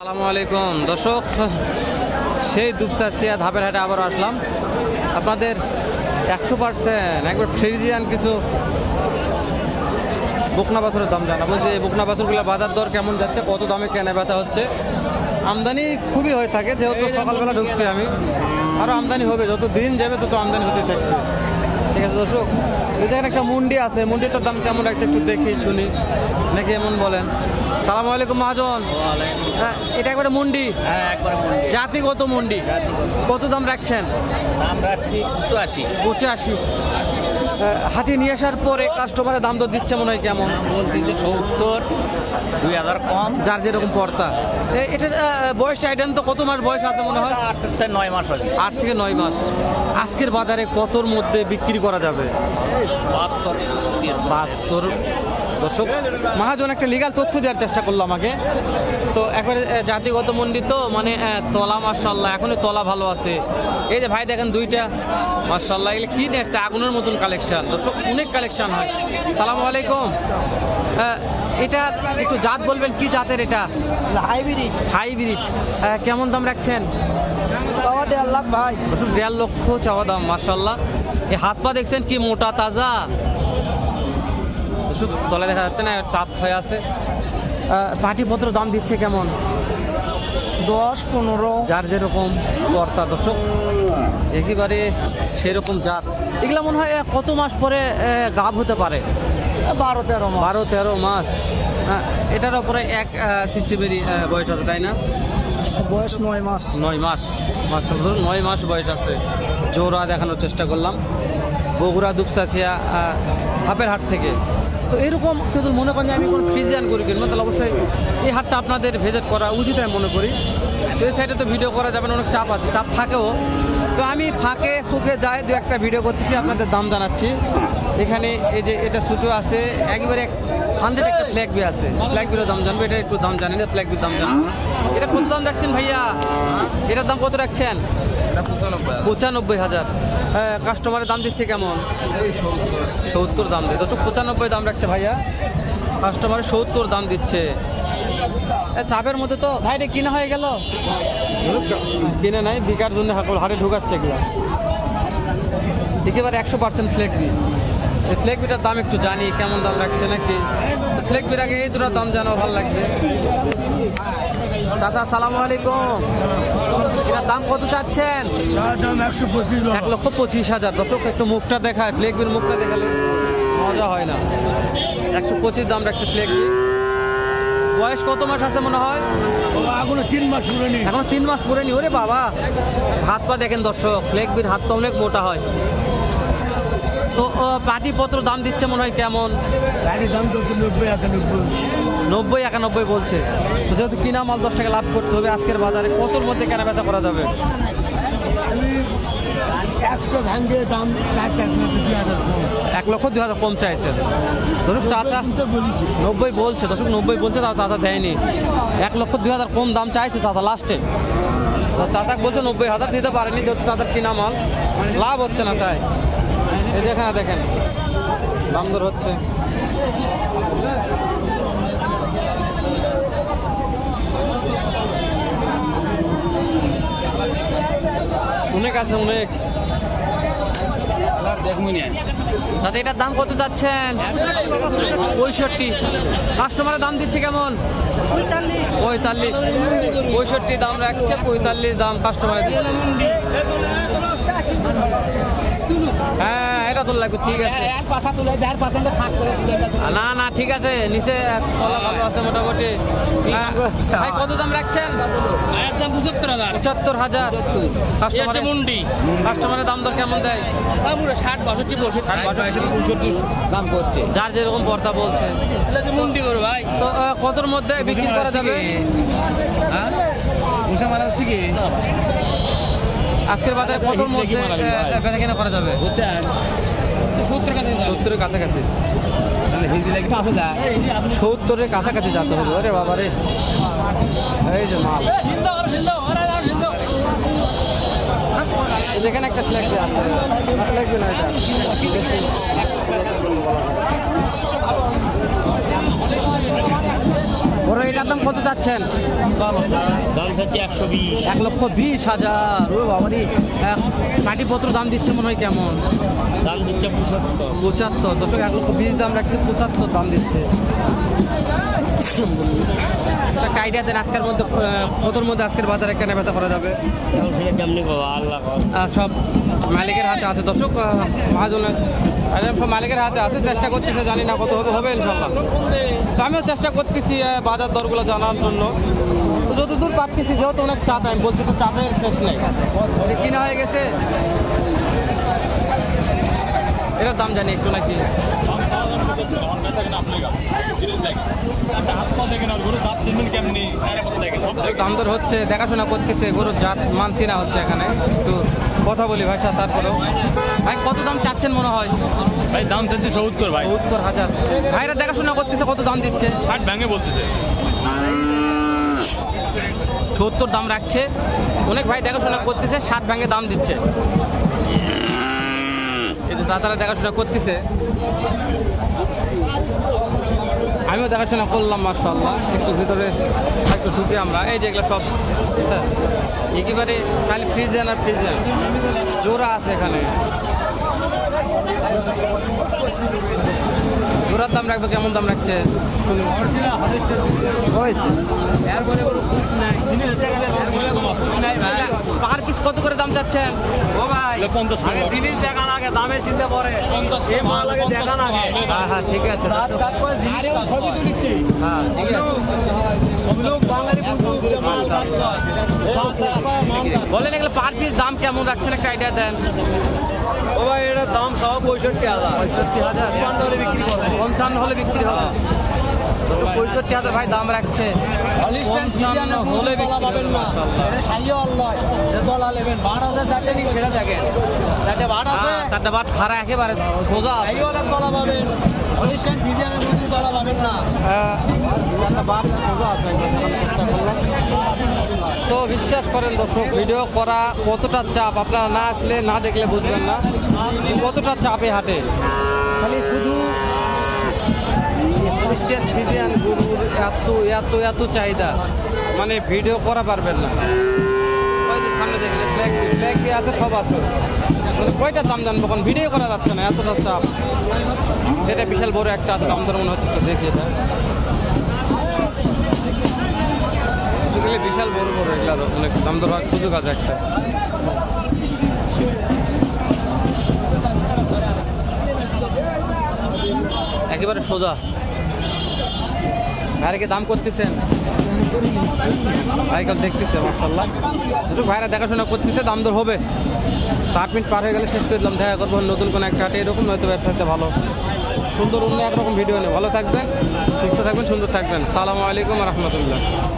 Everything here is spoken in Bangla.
আসসালামু আলাইকুম। দর্শক সেই দুপচাচিয়া ধাপের হাটে আবার আসলাম। আপনাদের একশো পার্সেন্ট একবার ফ্রিজিয়ান কিছু বকনা বাছুরের দাম জানাব যে বকনা বাছুরগুলো বাজার দর কেমন যাচ্ছে কত দামে কেনা বেচা হচ্ছে। আমদানি খুবই হয়ে থাকে যেহেতু সকালবেলা ঢুকছি আমি। আরও আমদানি হবে যত দিন যাবে তত আমদানি হতে থাকছে ঠিক আছে দর্শক দেখেন একটা মুন্ডি আছে মুন্ডিটার দাম কেমন রাখতে একটু দেখি শুনি। নাকি এমন বলেন। সালাম আলাইকুম মহাজন। হ্যাঁ এটা একবারে মুন্ডি? হ্যাঁ কত জাতিগত মুন্ডি। কত দাম রাখছেন? পঁচাশি। হাতি নিয়ে আসার পরে কাস্টমারের দাম তো দিচ্ছে মনে হয় কেমন? সত্তর। দুই হাজার কম। যার যেরকম পর্তা এটা বয়স আইডেন তো কত মাস বয়স আছে মনে হয়? আট থেকে নয় মাস হবে। আট থেকে নয় মাস। আজকের বাজারে কতর মধ্যে বিক্রি করা যাবে? বাহাত্তর বাহাত্তর দর্শক মহাজন একটা লিগাল তথ্য দেওয়ার চেষ্টা করল আমাকে। তো একবারে জাতিগত মন্ডির তো মানে তলা মার্শাল্লাহ এখনই তলা ভালো আছে। এই যে ভাই দেখেন দুইটা মার্শাল্লাহ এগুলো কি দেখছে? আগুনের মতন কালেকশন দর্শক অনেক কালেকশান হয়। সালাম আলাইকুম। এটা একটু জাত বলবেন কি জাতের এটা? হাইব্রিড। হাইব্রিড। কেমন দাম রাখছেন? সওয়া দেড় লাখ ভাই। দেড় লক্ষ চাওয়া দাম মার্শাল্লাহ এই হাত পা দেখছেন কি মোটা তাজা? দর্শক তলে দেখা যাচ্ছে না চাপ হয়ে আছে। পাটিপত্র দাম দিচ্ছে কেমন? দশ পনেরো। যার যেরকম কর্তা দর্শক একেবারে সেরকম জাত। এগুলো মনে হয় কত মাস পরে গাভ হতে পারে? বারো তেরো মাস। বারো তেরো মাস। এটার উপরে এক সিস্টেমেরই বয়স আছে তাই না? বয়স নয় মাস। নয় মাস। মাস ধরুন নয় মাস বয়স আছে। জোড়া দেখানোর চেষ্টা করলাম। বগুড়া দুপসাচিয়া আহ, ধাপের হাট থেকে। তো এরকম কিন্তু মনে করেন আমি কোনো ফ্রিজিয়ান করি কিনবো, তাহলে অবশ্যই এই হাটটা আপনাদের ভিজিট করা উচিত আমি মনে করি। এই সাইডে তো ভিডিও করা যাবে না, অনেক চাপ আছে, চাপ থাকেও। তো আমি ফাঁকে ফুকে যাই, দু একটা ভিডিও করতেছি, আপনাদের দাম জানাচ্ছি। এখানে এই যে এটা সুটো আছে, একেবারে হান্ড্রেড একটা ফ্ল্যাগ বি আছে। ফ্ল্যাগ বির দাম জানবে, এটা একটু দাম জানি না ফ্ল্যাগ বির দাম জানব এটা কত দাম রাখছেন ভাইয়া? এটার দাম কত রাখছেন? পঁচানব্বই হাজার। হ্যাঁ কাস্টমারের দাম দিচ্ছে কেমন? সত্তর দাম দিয়ে। তো পঁচানব্বই দাম রাখছে ভাইয়া। কাস্টমারের সত্তর দাম দিচ্ছে। চাপের মধ্যে তো ভাইরে কিনা হয়ে গেল। কিনে নাই, বিকার জন্য হারে ঢুকাচ্ছে এগুলো। একেবারে একশো পার্সেন্ট ফ্লেক বি এই ফ্লেক বিটার দাম একটু জানি, কেমন দাম রাখছে নাকি? ফ্লেক বির আগে এই দুটার দাম জানাও, ভালো লাগবে। চাচা সালাম আলাইকুম। এটার দাম কত চাচ্ছেন? এক লক্ষ পঁচিশ হাজার। দর্শক একটু মুখটা দেখায় ফ্লেক বির মুখটা দেখালে মজা হয় না। একশো পঁচিশ দাম রাখছে ফ্লেক বি বয়স কত মাস আছে মনে হয়? এখনও তিন মাস পুরো নি এখন তিন মাস পরে নি ওরে বাবা। হাত পা দেখেন দর্শক ফ্লেক বির হাত পা অনেক মোটা হয়। তো পাটিপত্র দাম দিচ্ছে মনে হয় কেমন? দাম তো নব্বই একানব্বই। নব্বই একানব্বই বলছে। তো যেহেতু কিনা মাল দশ টাকা লাভ করতে হবে আজকের বাজারে কতর মধ্যে কেনা বেচা করা যাবে? একশো ভাঙ্গে দাম এক লক্ষ দুই হাজার কম চাইছেন দর্শক চাচা নব্বই বলছে। দর্শক নব্বই বলছে তাও চাচা দেয়নি। এক লক্ষ দুই হাজার কম দাম চাইছে চাচা লাস্টে। চাচা বলছে নব্বই হাজার দিতে পারেনি যেহেতু চাচার কিনা মাল। লাভ হচ্ছে না তাই। এই যে এখানে দেখেন দাম দর হচ্ছে। অনেক আছে অনেক। দাদা এটার দাম কত যাচ্ছেন? পঁয়ষট্টি। কাস্টমারের দাম দিচ্ছে কেমন? পঁয়তাল্লিশ। পঁয়ষট্টি দাম রাখছে পঁয়তাল্লিশ দাম কাস্টমারের দিচ্ছে। হ্যাঁ এটা তো লাগবে ঠিক আছে। না না ঠিক আছে নিচে তলা ভালো আছে মোটামুটি। হ্যাঁ, ভাই কত দাম রাখছেন? একদম পঁচাত্তর হাজার। পঁচাত্তর হাজার। কাস্টমার হচ্ছে মুন্ডি। কাস্টমারের দাম দর কেমন দেয়? পুরো ষাট বাষট্টি পঁয়ষট্টি। দাম করছে। যার যেরকম পর্দা বলছে। মুন্ডি করো ভাই। তো কতর মধ্যে বিক্রি করা যাবে? হ্যাঁ উষা মারা হচ্ছে কি? আজকের বাজারে কতর মধ্যে বেচা কেনা করা যাবে। সত্তর কাছে সত্তরের কাছাকাছি। সত্তরের কাছাকাছি যেতে হবে। ওরে বাবা রে। এই যে মাল। আর আর যেখানে একটা ফ্ল্যাগ আছে। না এটা। বড় এটার দাম কত চাচ্ছেন? দাম চাচ্ছি একশো বিশ। এক লক্ষ বিশ হাজার। ও বাবারি কাটিপত্র দাম দিচ্ছে মনে হয় কেমন? দাম দিচ্ছে পঁচাত্তর। এক লক্ষ বিশ দাম রাখছে পঁচাত্তর দাম দিচ্ছে। একটা আইডিয়া দেন আজকের মধ্যে কতর মধ্যে আজকের বাজারে কেনা বেচা করা যাবে? সব মালিকের হাতে আছে। দর্শক মহাজনের মালিকের হাতে আছে। চেষ্টা করতেছে জানি না কত হবে হবে ইনশাল্লাহ তো আমিও চেষ্টা করতেছি বাজার দরগুলো জানার জন্য। যতদূর পাচ্ছি যেহেতু অনেক চাপ আমি বলছি তো চাপের শেষ নেই। কিনা হয়ে গেছে। এটার দাম জানি একটু নাকি। দাম দর হচ্ছে দেখাশোনা করতেছে গরুর জাত মানছি না হচ্ছে এখানে। একটু কথা বলি ভাই সাথে তারপরেও। ভাই কত দাম চাচ্ছেন মনে হয়? ভাই দাম চাচ্ছে সত্তর ভাই। সত্তর হাজার। ভাইরা দেখাশোনা করতেছে কত দাম দিচ্ছে? ষাট ভেঙে বলতেছে। সত্তর দাম রাখছে। অনেক ভাই দেখাশোনা করতেছে ষাট ভাঙে দাম দিচ্ছে। তারা দেখাশোনা করতেছে। আমিও দেখাশোনা করলাম মার্শাল্লাহ একটু ভিতরে একটু ঢুকে আমরা। এই যে এগুলো সব হ্যাঁ, একেবারে খালি ফ্রিজেন আর ফ্রিজেন। জোড়া আছে এখানে। জোড়ার দাম রাখবে কেমন দাম রাখছে? পার পিস কত করে দাম চাচ্ছেন? ও ভাই পঞ্চাশ জিনিস দেখান আগে দামের চিন্তা পরে মাল আগে দেখান আগে। হ্যাঁ হ্যাঁ ঠিক আছে। হ্যাঁ। ঠিক আছে বলেন এগুলো পার পিস দাম কেমন রাখছেন? একটা আইডিয়া দেন। ও ভাই দাম সব পঁয়ষট্টি হাজার। পঁয়ষট্টি হাজার। পঞ্চান্ন হলে বিক্রি করবে। পঞ্চান্ন হলে বিক্রি হবে। পঁয়ষট্টি হাজার ভাই দাম রাখছে। হলে দলা নেবেন। ভাড় আছে চারটে দেখেন চারটে আছে। হ্যাঁ, চারটা বাট খারা একেবারে সোজা দলা পাবেন। হ্যাঁ। তো বিশ্বাস করেন দর্শক ভিডিও করা কতটা চাপ? আপনারা না আসলে না দেখলে বুঝবেন না কতটা চাপে হাটে। খালি শুধু ক্রিস্টিয়ান ফিজিয়ান গরুর এত এত এত চাহিদা। মানে ভিডিও করা পারবেন না। সামনে দেখলে ব্ল্যাক ব্ল্যাক আছে? সব আছে। কয়টা দাম জানব? কারণ ভিডিও করা যাচ্ছে না এতটা চাপ এটা বিশাল বড় একটা আছে, দাম ধরে মনে হচ্ছে একটু দেখি এটা বিশাল বড় বড় এগুলো অনেক দাম দর সুযোগ আছে একটা। একেবারে সোজা। ভাইকে দাম করতেছেন? ভাই কাল দেখতেছে মার্শাল্লাহ দুটো ভাইরা দেখাশোনা করতেছে, দাম দর হবে। তার মিনিট পার হয়ে গেলে শেষ করে দিলাম। দেখা করব নতুন কোনো একটা হাটে। এরকম হয়তো ব্যবসাতে ভালো। সুন্দর অন্য একরকম ভিডিও নেই ভালো থাকবেন, সুস্থ থাকবেন, সুন্দর থাকবেন। সালামু আলাইকুম রহমতুল্লাহ।